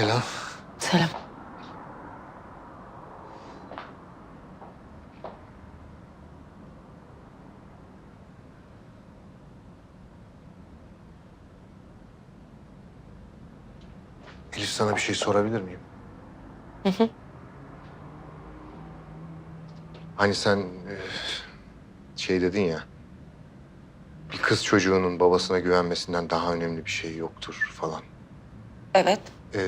Selam. Selam. Elif sana bir şey sorabilir miyim? Hani sen e, şey dedin ya. Bir kız çocuğunun babasına güvenmesinden daha önemli bir şey yoktur falan. Evet. Ee,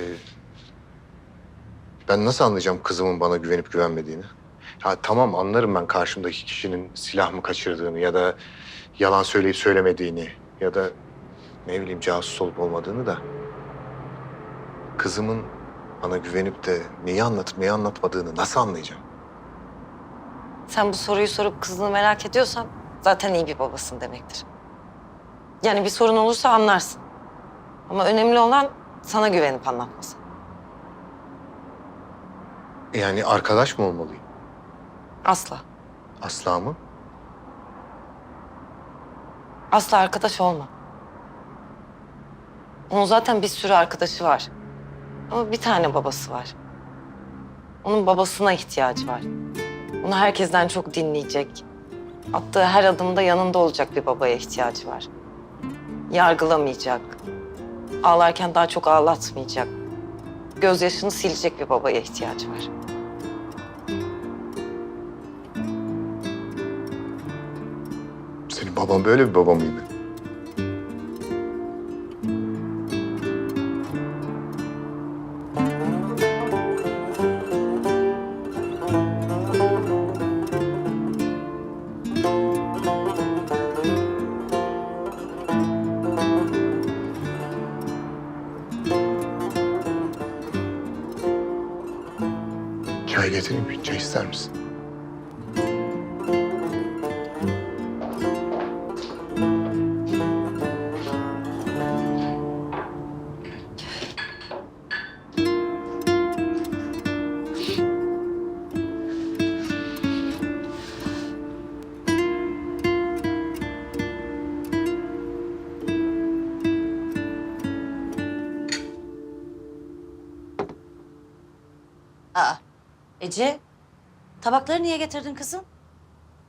ben nasıl anlayacağım kızımın bana güvenip güvenmediğini? Ya tamam anlarım ben karşımdaki kişinin silah mı kaçırdığını ya da yalan söyleyip söylemediğini ya da ne bileyim casus olup olmadığını da. Kızımın bana güvenip de neyi anlatıp neyi anlatmadığını nasıl anlayacağım? Sen bu soruyu sorup kızını merak ediyorsan zaten iyi bir babasın demektir. Yani bir sorun olursa anlarsın. Ama önemli olan sana güvenip anlatması. Yani arkadaş mı olmalıyım? Asla. Asla mı? Asla arkadaş olma. Onun zaten bir sürü arkadaşı var. Ama bir tane babası var. Onun babasına ihtiyacı var. Onu herkesten çok dinleyecek. Attığı her adımda yanında olacak bir babaya ihtiyacı var. Yargılamayacak. Ağlarken daha çok ağlatmayacak. Gözyaşını silecek bir babaya ihtiyacı var. Senin baban böyle bir baba mıydı? Getireyim mi? Çay ister misin? Aa, Ece, tabakları niye getirdin kızım?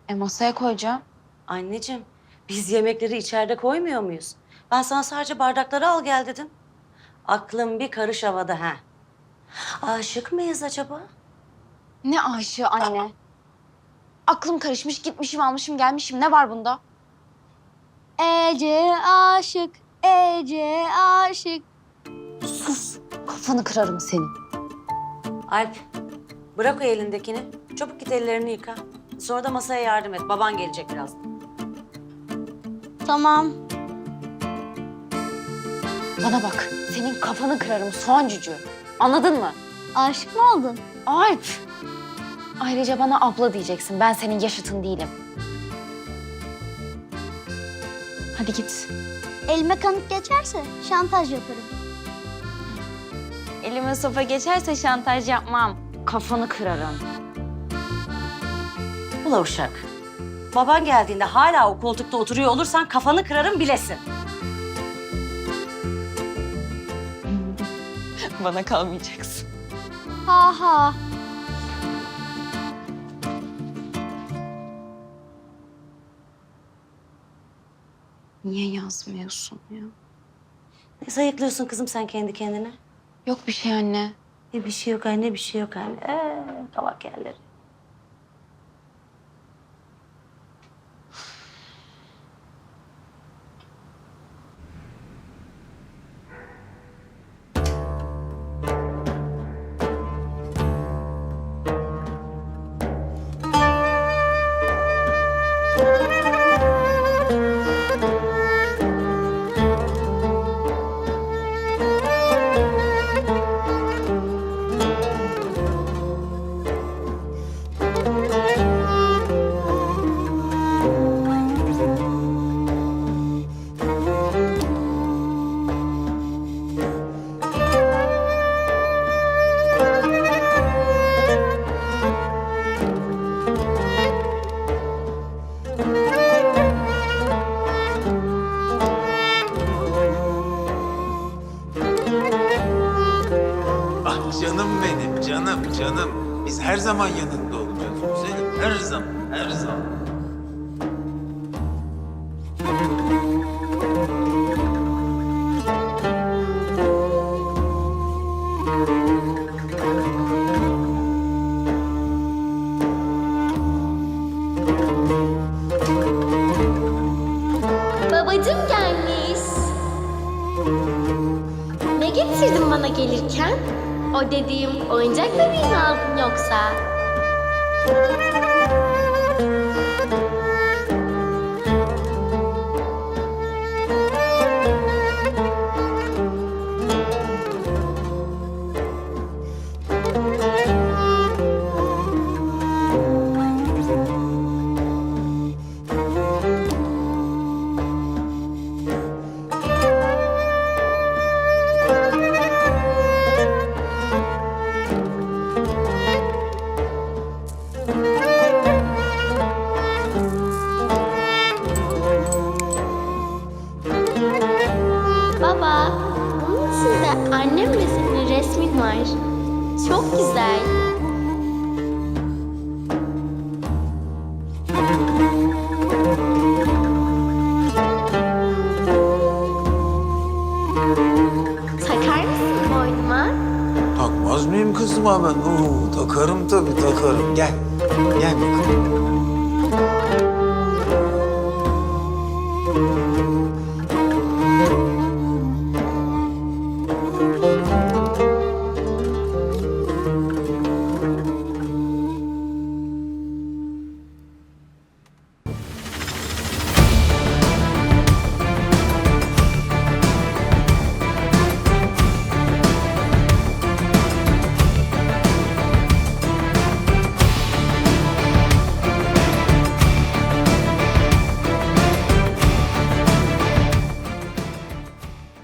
E masaya koyacağım. Anneciğim, biz yemekleri içeride koymuyor muyuz? Ben sana sadece bardakları al gel dedim. Aklım bir karış havada ha. Aşık mıyız acaba? Ne aşığı anne? Aklım karışmış gitmişim almışım gelmişim ne var bunda? Ece aşık, Ece aşık. Sus kafanı kırarım senin. Alp, bırak o elindekini. Çabuk git ellerini yıka. Sonra da masaya yardım et. Baban gelecek birazdan. Tamam. Bana bak senin kafanı kırarım soğan cücüğü. Anladın mı? Aşık mı oldun? Alp. Ayrıca bana abla diyeceksin ben senin yaşıtın değilim. Hadi git. Elime kanıt geçerse şantaj yaparım. Elime sopa geçerse şantaj yapmam. Kafanı kırarım. Ula uşak. Baban geldiğinde hala o koltukta oturuyor olursan kafanı kırarım bilesin. Bana kalmayacaksın. Ha ha. Niye yazmıyorsun ya? Ne sayıklıyorsun kızım sen kendi kendine? Yok bir şey anne. E, bir şey yok anne, bir şey yok anne. Ee, kavak yerleri. Her zaman yanında olacağız güzelim. Her zaman, her zaman. Babacım gelmiş. Ne getirdin bana gelirken? O dediğim oyuncak bebeğini aldın yoksa? Çok güzel. Takar mısın boynuma? Takmaz mıyım kızıma ben? Oo, takarım tabii takarım. Gel. Gel bakalım.